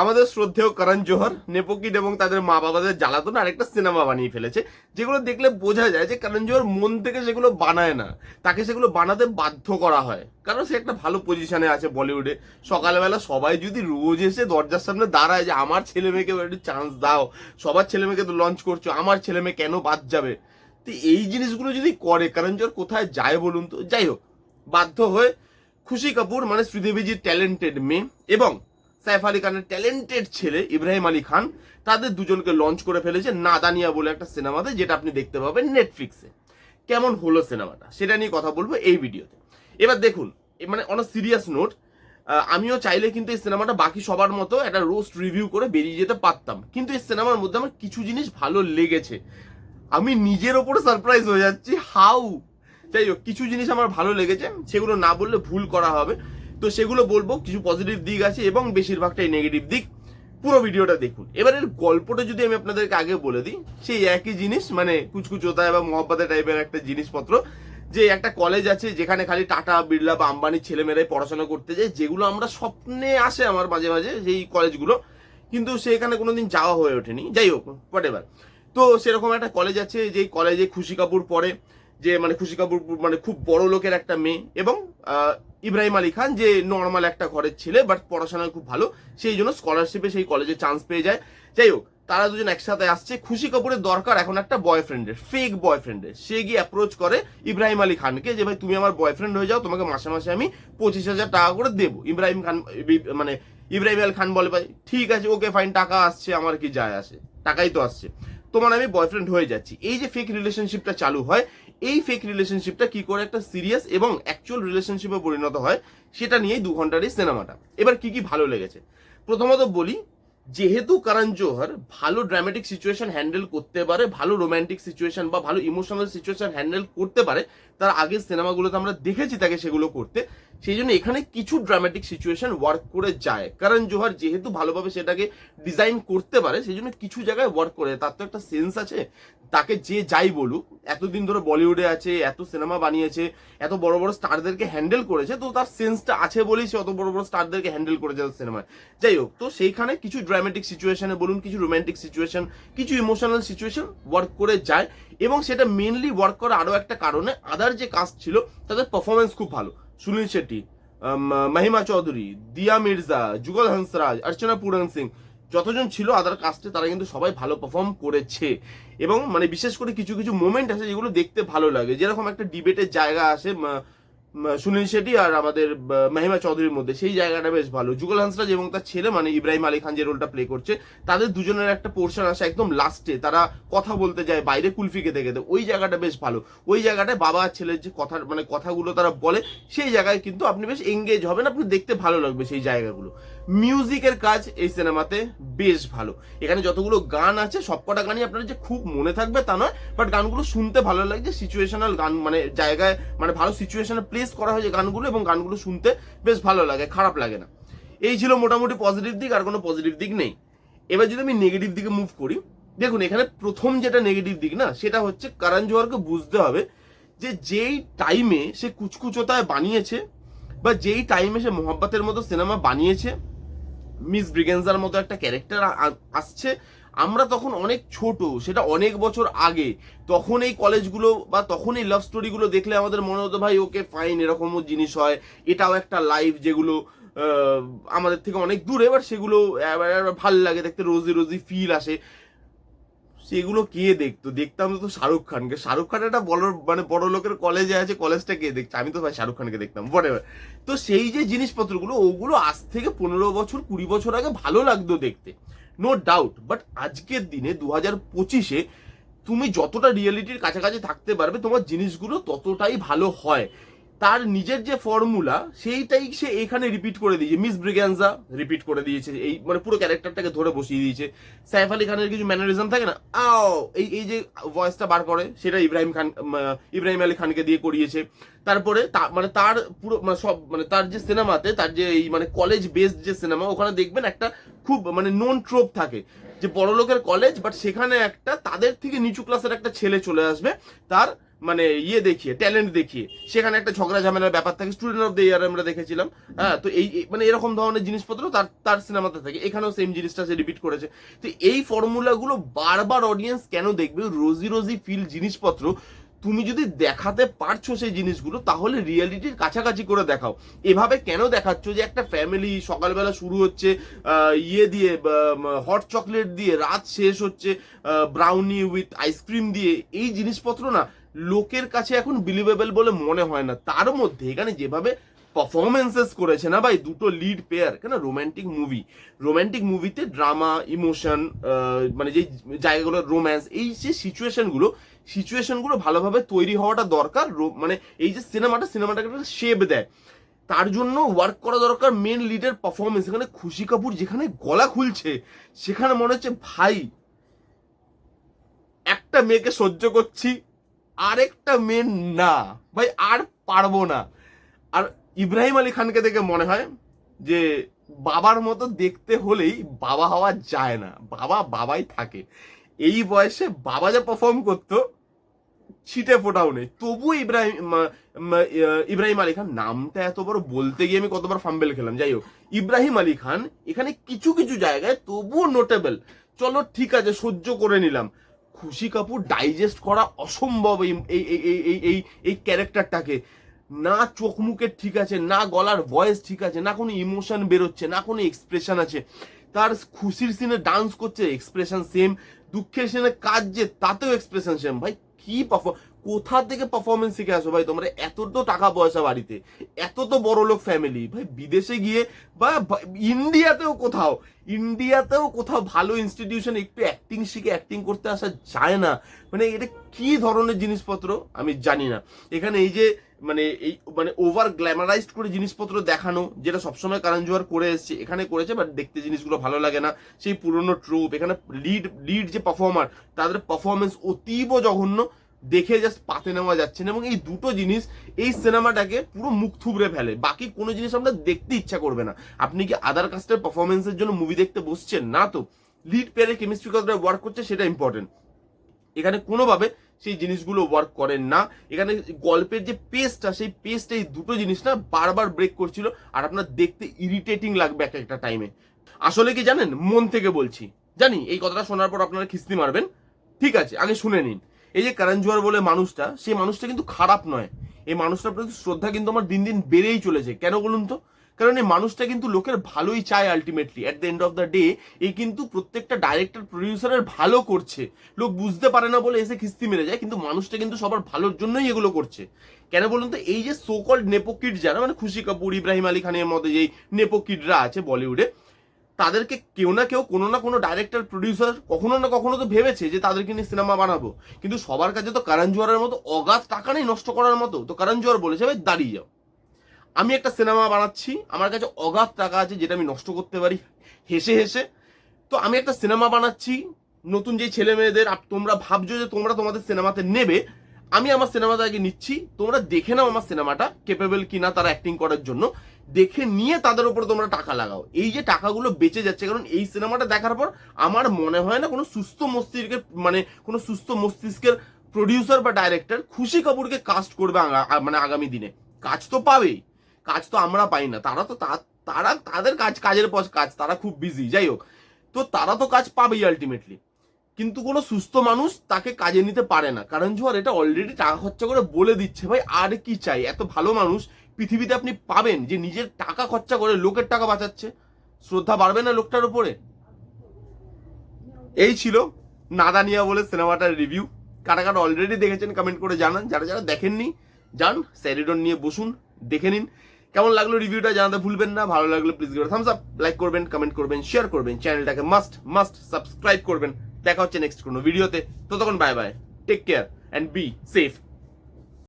আমাদের শ্রদ্ধেয় করণ জোহর, নেপোকিট এবং তাদের মা বাবাদের জ্বালাতন আরেকটা সিনেমা বানিয়ে ফেলেছে, যেগুলো দেখলে বোঝা যায় যে করণ জোহর মন থেকে সেগুলো বানায় না, তাকে সেগুলো বানাতে বাধ্য করা হয়। কারণ সে একটা ভালো পজিশনে আছে বলিউডে। সকালবেলা সবাই যদি রোজ এসে দরজার সামনে দাঁড়ায় যে, আমার ছেলে মেয়েকে একটু চান্স দাও, সবার ছেলে মেয়েকে তো লঞ্চ করছ, আমার ছেলে মেয়ে কেন বাদ যাবে? তো এই জিনিসগুলো যদি করে, করণ জোহর কোথায় যায় বলুন তো? যাই হোক, বাধ্য হয়ে খুশি কাপুর মানে শ্রীদেবীজির ট্যালেন্টেড মেয়ে এবং সাইফ আলী খানের ট্যালেন্টেড ছেলে ইব্রাহিম আলী খান, তাদের দুজনকে লঞ্চ করে ফেলেছে নাদানিয়া বলে একটা সিনেমাতে, যেটা আপনি দেখতে পাবেন নেটফ্লিক্সে কেমন হলো সিনেমাটা? সেটা নিয়ে কথা বলব এই ভিডিওতে। এবার দেখুন মানে অন সিরিয়াস নোট আমিও চাইলে কিন্তু এই সিনেমাটা বাকি সবার মতো একটা রোস্ট রিভিউ করে বেরিয়ে যেতে পারতাম। কিন্তু এই সিনেমার মধ্যে আমার কিছু জিনিস ভালো লেগেছে। আমি নিজের ওপরে সারপ্রাইজ হয়ে যাচ্ছি। হাউ যাই হোক, কিছু জিনিস আমার ভালো লেগেছে। সেগুলো না বললে ভুল করা হবে। তো সেগুলো বলব, কিছু পজিটিভ দিক আছে এবং বেশিরভাগটাই নেগেটিভ দিক। পুরো ভিডিওটা দেখুন। এবারের গল্পটা যদি আমি আপনাদেরকে আগে বলে দিই, সেই একই জিনিস মানে কুচকুচোতা বা মহব্বতে টাইপের একটা জিনিসপত্র, যে একটা কলেজ আছে যেখানে খালি টাটা, বিড়লা বা আম্বানির ছেলেমেয়েরাই পড়াশোনা করতে যায়, যেগুলো আমরা স্বপ্নে আসে আমার মাঝে মাঝে সেই কলেজগুলো কিন্তু সেখানে কোনোদিন যাওয়া হয়ে ওঠেনি। যাই হোক হোয়াট তো সেরকম একটা কলেজ আছে, যেই কলেজে খুশি কাপুর পড়ে যে মানে খুশি কাপুর মানে খুব বড় লোকের একটা মেয়ে এবং ইব্রাহিম আলী খান যে নর্মাল একটা ঘরের ছেলে বাট পড়াশোনায় খুব ভালো, সেই জন্য স্কলারশিপে সেই কলেজে চান্স পেয়ে যায়। যাই হোক, তারা দুজন একসাথে আসছে। খুশি কাপুরের দরকার এখন একটা বয়ফ্রেন্ডের ফেক বয়ফ্রেন্ডের সে গিয়ে অ্যাপ্রোচ করে ইব্রাহিম আলী খানকে যে, ভাই, তুমি আমার বয়ফ্রেন্ড হয়ে যাও, তোমাকে মাসে মাসে আমি পঁচিশ হাজার টাকা করে দেবো। ইব্রাহিম খান মানে ইব্রাহিম আল খান বলে, ভাই, ঠিক আছে ওকে ফাইন টাকা আসছে, আমার কি যায় আসে? টাকাই তো আসছে। তোমার আমি বয়ফ্রেন্ড হয়ে যাচ্ছি। এই যে ফেক রিলেশনশিপটা চালু হয় এই ফেক রিলেশনশিপটা কি করে একটা সিরিয়াস এবং অ্যাকচুয়াল রিলেশনশিপে পরিণত হয়, সেটা নিয়েই দু ঘণ্টার এই সিনেমাটা এবার কি কি ভালো লেগেছে? প্রথমত বলি, যেহেতু কারণ জোহর ভালো ড্রামেটিক সিচুয়েশন হ্যান্ডেল করতে পারে, ভালো রোম্যান্টিক সিচুয়েশন বা ভালো ইমোশনাল সিচুয়েশন হ্যান্ডেল করতে পারে, তার আগের সিনেমাগুলোতে আমরা দেখেছি তাকে সেগুলো করতে। সেই জন্য এখানে কিছু ড্রামাটিক সিচুয়েশন ওয়ার্ক করে যায়। কারণ জোহার যেহেতু ভালোভাবে সেটাকে ডিজাইন করতে পারে সেই জন্য কিছু জায়গায় ওয়ার্ক করে। তার তো একটা সেন্স আছে, তাকে যে যাই বলুক, এতদিন ধরে বলিউডে আছে, এত সিনেমা বানিয়েছে, এত বড় বড় স্টারদেরকে হ্যান্ডেল করেছে, তো তার সেন্সটা আছে বলেই সে অত বড় বড় স্টারদেরকে হ্যান্ডেল করেছে তার সিনেমায় যাই হোক, তো সেইখানে কিছু ড্রামেটিক সিচুয়েশনে বলুন, কিছু রোম্যান্টিক সিচুয়েশন কিছু ইমোশনাল সিচুয়েশন ওয়ার্ক করে যায়। এবং সেটা মেনলি ওয়ার্ক করা আরও একটা কারণে আদার যে কাস্ট ছিল, তাদের পারফরমেন্স খুব ভালো। সুনীল শেট্টি মাহিমা চৌধুরী, দিয়া মির্জা, যুগল হংসরাজ, অর্চনা পুরন সিং, যতজন ছিল আদার কাস্টে তারা কিন্তু সবাই ভালো পারফর্ম করেছে। এবং মানে বিশেষ করে কিছু কিছু মোমেন্ট আছে যেগুলো দেখতে ভালো লাগে। যেরকম একটা ডিবেটের জায়গা আসে সুনীল শেট্টি আর আমাদের মেহিমা চৌধুরীর মধ্যে। সেই জায়গাটা বেশ ভালো। যুগল হান্সরাজ এবং তার ছেলে মানে ইব্রাহিম আলী খান যে রোলটা প্লে করছে, তাদের দুজনের একটা পোর্শন আসে একদম লাস্টে তারা কথা বলতে যায়, বাইরে কুলফি খেতে খেতে। ওই জায়গাটা বেশ ভালো। ওই জায়গাটায় বাবা আর ছেলের যে কথা মানে কথাগুলো তারা বলে, সেই জায়গায় কিন্তু আপনি বেশ এঙ্গেজ হবেন, আপনি দেখতে ভালো লাগবে সেই জায়গাগুলো। মিউজিকের কাজ এই সিনেমাতে বেশ ভালো। এখানে যতগুলো গান আছে, সবকটা গানই আপনার যে খুব মনে থাকবে তা নয় বাট গানগুলো শুনতে ভালো লাগছে সিচুয়েশনাল গান মানে জায়গায় মানে ভালো সিচুয়েশনে প্লেস করা হয়েছে গানগুলো এবং গানগুলো শুনতে বেশ ভালো লাগে, খারাপ লাগে না। এই ছিল মোটামুটি পজিটিভ দিক, আর কোনো পজিটিভ দিক নেই। এবার যদি আমি নেগেটিভ দিকে মুভ করি, দেখুন এখানে প্রথম যেটা নেগেটিভ দিক না, সেটা হচ্ছে করণ জোহরকে বুঝতে হবে যে যেই টাইমে সে কুচকুচোতায় বানিয়েছে বা যেই টাইমে সে মোহাব্বতের মতো সিনেমা বানিয়েছে মিস ব্রিগেন্সার মতো একটা ক্যারেক্টার আসছে আমরা তখন অনেক ছোট, সেটা অনেক বছর আগে। তখন এই কলেজগুলো বা তখন এই লাভ স্টোরিগুলো দেখলে আমাদের মনে হতো, ভাই, ওকে ফাইন এরকমও জিনিস হয়। এটাও একটা লাইফ যেগুলো আমাদের থেকে অনেক দূরে এবার সেগুলো ভালো লাগে, দেখতে রোজি রোজি ফিল আসে। সেগুলো কে দেখতো? দেখতাম তো শাহরুখ খানকে। শাহরুখ খান একটা বড় মানে বড় লোকের কলেজে আছে কলেজটা কে দেখছে? আমি তো ভাই শাহরুখ খানকে দেখতাম, whatever তো সেই যে জিনিসপত্রগুলো, ওগুলো আজ থেকে পনেরো বছর, কুড়ি বছর আগে ভালো লাগতো দেখতে। নো ডাউট বাট আজকের দিনে দু হাজার পঁচিশে তুমি যতটা রিয়েলিটির কাছাকাছি থাকতে পারবে, তোমার জিনিসগুলো ততটাই ভালো হয়। তার নিজের যে ফর্মুলা সেইটাই সে এখানে রিপিট করে দিয়েছে। মিস ব্রিগ্যান্সা রিপিট করে দিয়েছে। এই মানে পুরো ক্যারেক্টারটাকে ধরে বসিয়ে দিয়েছে। সাইফ আলী খানের কিছু ম্যানারিজম থাকে না? আও, এই এই যে ভয়েসটা বার করে, সেটা ইব্রাহিম খান ইব্রাহিম আলী খানকে দিয়ে করিয়েছে। তারপরে মানে তার পুরো মানে সব মানে তার যে সিনেমাতে, তার যে এই মানে কলেজ বেসড যে সিনেমা, ওখানে দেখবেন একটা খুব মানে নন ট্রোপ থাকে। যে বড় লোকের কলেজ বাট সেখানে একটা তাদের থেকে নিচু ক্লাসের একটা ছেলে চলে আসবে। তার মানে ইয়ে দেখিয়ে ট্যালেন্ট দেখিয়ে। সেখানে একটা ঝগড়া ঝামেলার ব্যাপার থাকে স্টুডেন্ট অফ দ্য ইয়ার আমরা দেখেছিলাম। হ্যাঁ তো এই মানে এরকম ধরনের জিনিসপত্র তার তার সিনেমাতে থাকে। এখানেও সেম জিনিসটা সে রিপিট করেছে। তো এই ফর্মুলাগুলো বারবার অডিয়েন্স কেন দেখবে? রোজি রোজি ফিল জিনিসপত্র। তুমি যদি দেখাতে পারছ সেই জিনিসগুলো, তাহলে রিয়েলিটির কাছাকাছি করে দেখাও। এভাবে কেন দেখাচ্ছ যে একটা ফ্যামিলি সকালবেলা শুরু হচ্ছে ইয়ে দিয়ে হট চকলেট দিয়ে, রাত শেষ হচ্ছে ব্রাউনি উইথ আইসক্রিম দিয়ে, এই জিনিসপত্র না। লোকের কাছে এখন বিলিভেবল বলে মনে হয় না। তার মধ্যে এখানে যেভাবে পারফরমেন্সেস করেছে না ভাই, দুটো লিড পেয়ার কেন? রোম্যান্টিক মুভি রোম্যান্টিক মুভিতে ড্রামা ইমোশন মানে যে জায়গাগুলো রোম্যান্স এই যে সিচুয়েশনগুলো সিচুয়েশনগুলো ভালোভাবে তৈরি হওয়াটা দরকার মানে এই যে সিনেমাটা সিনেমাটাকে একটা শেপ দেয়। তার জন্য ওয়ার্ক করা দরকার মেন লিডের পারফরমেন্স এখানে খুশি কাপুর যেখানে গলা খুলছে, সেখানে মনে হচ্ছে, ভাই, একটা মেয়েকে সহ্য করছি আরেকটা মেয়ে না। ভাই, আর পারব না। আর ইব্রাহিম আলী খানকে দেখে মনে হয় যে, বাবার মতো দেখতে হলেই বাবা হওয়া যায় না। বাবা বাবাই থাকে। এই বয়সে বাবা যা পারফর্ম করতো, ছিটে ফোটাও নেই। তবু ইব্রাহিম ইব্রাহিম আলী খান নামটা এত বড় বলতে গিয়ে আমি কতবার ফাম্বেল খেলাম। যাই হোক, ইব্রাহিম আলী খান এখানে কিছু কিছু জায়গায় তবুও নোটেবল চলো, ঠিক আছে, সহ্য করে নিলাম। খুশি কাপুর ডাইজেস্ট করা অসম্ভব এই এই এই এই এই এই ক্যারেক্টারটাকে না চোখ মুখের ঠিক আছে, না গলার ভয়েস ঠিক আছে, না কোনো ইমোশন বেরোচ্ছে, না কোনো এক্সপ্রেশন আছে। তার খুশির সিনে ডান্স করছে এক্সপ্রেশন সেম দুঃখের সিনে কাজ যে তাতেও এক্সপ্রেশন সেম ভাই, কি পারফর্ম কোথা থেকে পারফরমেন্স শিখে আসো ভাই? তোমরা এত তো টাকা পয়সা বাড়িতে, এত তো বড় লোক ফ্যামিলি ভাই, বিদেশে গিয়ে বা ইন্ডিয়াতেও কোথাও ইন্ডিয়াতেও কোথাও ভালো ইনস্টিটিউশন একটু অ্যাক্টিং শিখে অ্যাক্টিং করতে আসা যায় না। মানে এটা কি ধরনের জিনিসপত্র? আমি জানি না। এখানে এই যে মানে এই মানে ওভার গ্ল্যামারাইজড করে জিনিসপত্র দেখানো, যেটা সবসময় কারণ জোয়ার করে এসছে, এখানে করেছে বাট দেখতে জিনিসগুলো ভালো লাগে না। সেই পুরনো ট্রুপ এখানে লিড লিড যে পারফর্মার তাদের পারফরমেন্স অতীব জঘন্য। দেখে জাস্ট পাতে নেওয়া যাচ্ছে না এবং এই দুটো জিনিস এই সিনেমাটাকে পুরো মুখ থুবড়ে ফেলে। বাকি কোনো জিনিস আমরা দেখতে ইচ্ছা করবে না। আপনি কি আদার কাস্টের পারফরমেন্সের জন্য মুভি দেখতে বসছেন? না তো। লিড পেয়ারে কেমিস্ট্রি কতটা ওয়ার্ক করছে সেটা ইম্পর্টেন্ট এখানে কোনোভাবে সেই জিনিসগুলো ওয়ার্ক করেন না। এখানে গল্পের যে পেস্টটা সেই পেসটা এই দুটো জিনিস না বারবার ব্রেক করছিল আর আপনার দেখতে ইরিটেটিং লাগবে এক একটা টাইমে আসলে কি জানেন? মন থেকে বলছি। জানি, এই কথাটা শোনার পর আপনারা খিস্তি মারবেন। ঠিক আছে, আগে শুনে নিন। এই যে কারণ জোয়ার বলে মানুষটা, সেই মানুষটা কিন্তু খারাপ নয়। এই মানুষটার প্রতি শ্রদ্ধা কিন্তু আমার দিন দিন বেড়েই চলেছে। কেন বলুন তো? কারণ এই মানুষটা কিন্তু লোকের ভালোই চায় ultimately at the end of the day এই কিন্তু প্রত্যেকটা ডাইরেক্টর প্রডিউসারের ভালো করছে। লোক বুঝতে পারে না বলে এসে খিস্তি মেরে যায়, কিন্তু মানুষটা কিন্তু সবার ভালোর জন্যই এগুলো করছে। কেন বলুন তো? এই যে সোকল্ড নেপোকিড যারা মানে খুশি কাপুর, ইব্রাহিম আলী খানের মতো যেই নেপোকিডরা আছে বলিউডে তাদেরকে কেউ না কেউ, কোনো না কোনো ডাইরেক্টর প্রডিউসার কখনো না কখনো তো ভেবেছে যে তাদেরকে নিয়ে সিনেমা বানাবো। কিন্তু সবার কাছে তো কারণ জোয়ারের মতো অগাধ টাকা নেই নষ্ট করার মতো। তো কারণ জোয়ার বলেছে, ভাই, দাঁড়িয়ে যাও। আমি একটা সিনেমা বানাচ্ছি, আমার কাছে অগাধ টাকা আছে যেটা আমি নষ্ট করতে পারি। হেসে হেসে, তো আমি একটা সিনেমা বানাচ্ছি, নতুন যে ছেলে মেয়েদের তোমরা ভাবছ যে তোমরা তোমাদের সিনেমাতে নেবে, আমি আমার সিনেমাটা আগে নিচ্ছি, তোমরা দেখে নাও আমার সিনেমাটা কেপেবল কিনা তারা অ্যাক্টিং করার জন্য। দেখে নিয়ে তাদের উপরে তোমরা টাকা লাগাও। এই যে টাকাগুলো বেঁচে যাচ্ছে, কারণ এই সিনেমাটা দেখার পর আমার মনে হয় না কোনো সুস্থ মস্তিষ্কের মানে কোনো সুস্থ মস্তিষ্কের প্রডিউসার বা ডাইরেক্টর খুশি কাপুরকে কাস্ট করবে মানে আগামী দিনে। কাজ তো পাবেই। কাজ তো আমরা পাই না। তারা তো তারা তাদের কাজ, কাজের পর কাজ। তারা খুব বিজি যাই হোক। তো তারা তো কাজ পাবেই আলটিমেটলি কিন্তু কোনো সুস্থ মানুষ তাকে কাজে নিতে পারে না। কারণ জোয়ার, এটা অলরেডি টাকা খরচা করে বলে দিচ্ছে, ভাই, আর কি চাই? এত ভালো মানুষ পৃথিবীতে আপনি পাবেন যে নিজের টাকা খরচা করে লোকের টাকা বাঁচাচ্ছে। শ্রদ্ধা বাড়বে না লোকটার উপরে? এই ছিল নাদানিয়া বলে সিনেমাটার রিভিউ কারা কারা অলরেডি দেখেছেন কমেন্ট করে জানান। যারা যারা দেখেননি, যান স্যারিডন নিয়ে বসুন, দেখে নিন। কেমন লাগল রিভিউটা জানাতে ভুলবেন না। ভালো লাগল please give thumbs up like করবেন কমেন্ট করবেন শেয়ার করবেন। চ্যানেলটাকে মাস্ট মাস্ট সাবস্ক্রাইব করবেন। দেখা হচ্ছে নেক্সট কোনো ভিডিওতে ততক্ষণ bye bye take care and be safe